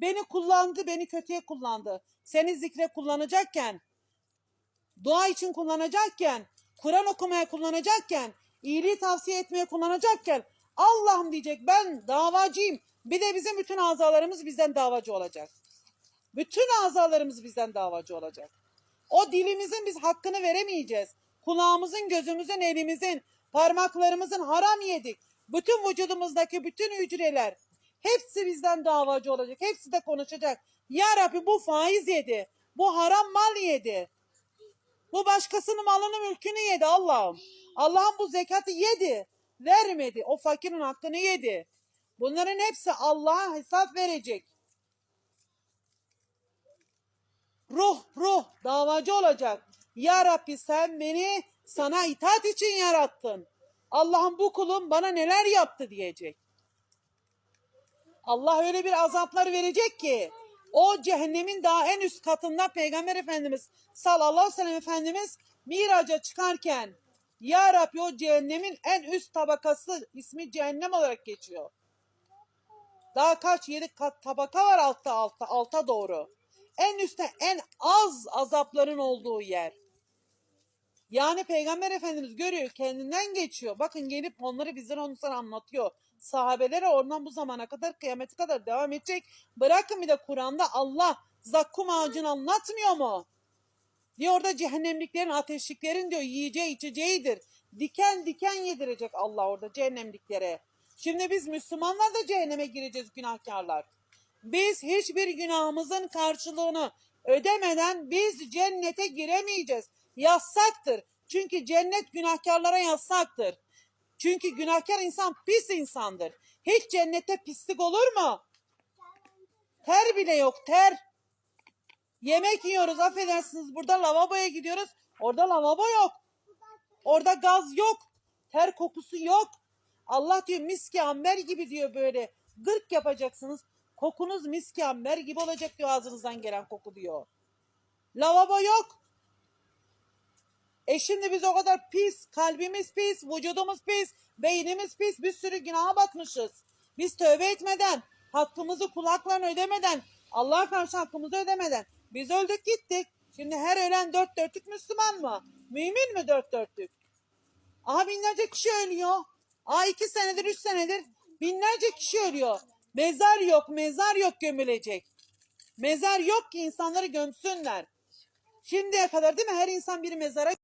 Beni kullandı, beni kötüye kullandı. Seni zikre kullanacakken, dua için kullanacakken, Kur'an okumaya kullanacakken, iyiliği tavsiye etmeye kullanacakken Allah'ım diyecek ben davacıyım. Bir de bizim bütün azalarımız bizden davacı olacak. Bütün azalarımız bizden davacı olacak. O dilimizin biz hakkını veremeyeceğiz. Kulağımızın, gözümüzün, elimizin, parmaklarımızın haram yedik. Bütün vücudumuzdaki bütün hücreler hepsi bizden davacı olacak. Hepsi de konuşacak. Ya Rabbi bu faiz yedi. Bu haram mal yedi. Bu başkasının malını mülkünü yedi Allah'ım. Allah'ım bu zekatı yedi. Vermedi. O fakirin hakkını yedi. Bunların hepsi Allah'a hesap verecek. Ruh ruh davacı olacak. Ya Rabbi sen beni sana itaat için yarattın. Allah'ım bu kulum bana neler yaptı diyecek. Allah öyle bir azaplar verecek ki o cehennemin daha en üst katında Peygamber Efendimiz sallallahu aleyhi ve sellem Efendimiz miraca çıkarken Ya Rabbi o cehennemin en üst tabakası ismi cehennem olarak geçiyor. Daha kaç yedi kat tabaka var altta altta alta doğru. En üstte en az azapların olduğu yer. Yani Peygamber Efendimiz görüyor kendinden geçiyor. Bakın gelip onları bizden onu sana anlatıyor. Sahabelere oradan bu zamana kadar kıyamete kadar devam edecek. Bırakın bir de Kur'an'da Allah zakkum ağacını anlatmıyor mu? Diyor orada cehennemliklerin ateşliklerin diyor yiyeceği içeceğidir. Diken diken yedirecek Allah orada cehennemliklere. Şimdi biz Müslümanlar da cehenneme gireceğiz günahkarlar. Biz hiçbir günahımızın karşılığını ödemeden biz cennete giremeyeceğiz. Yasaktır. Çünkü cennet günahkarlara yasaktır. Çünkü günahkar insan pis insandır. Hiç cennette pislik olur mu? Ter bile yok ter. Yemek yiyoruz affedersiniz burada lavaboya gidiyoruz. Orada lavabo yok. Orada gaz yok. Ter kokusu yok. Allah diyor miski amber gibi diyor böyle. Gırk yapacaksınız. Kokunuz miski amber gibi olacak diyor ağzınızdan gelen koku diyor. Lavabo yok. E şimdi biz o kadar pis, kalbimiz pis, vücudumuz pis, beynimiz pis, bir sürü günaha batmışız. Biz tövbe etmeden, hakkımızı kulakla ödemeden, Allah'a karşı hakkımızı ödemeden biz öldük gittik. Şimdi her ölen dört dörtlük Müslüman mı? Mümin mi dört dörtlük? Aha binlerce kişi ölüyor. Aa iki senedir, üç senedir binlerce kişi ölüyor. Mezar yok, mezar yok gömülecek. Mezar yok ki insanları gömsünler. Şimdiye kadar değil mi her insan bir mezara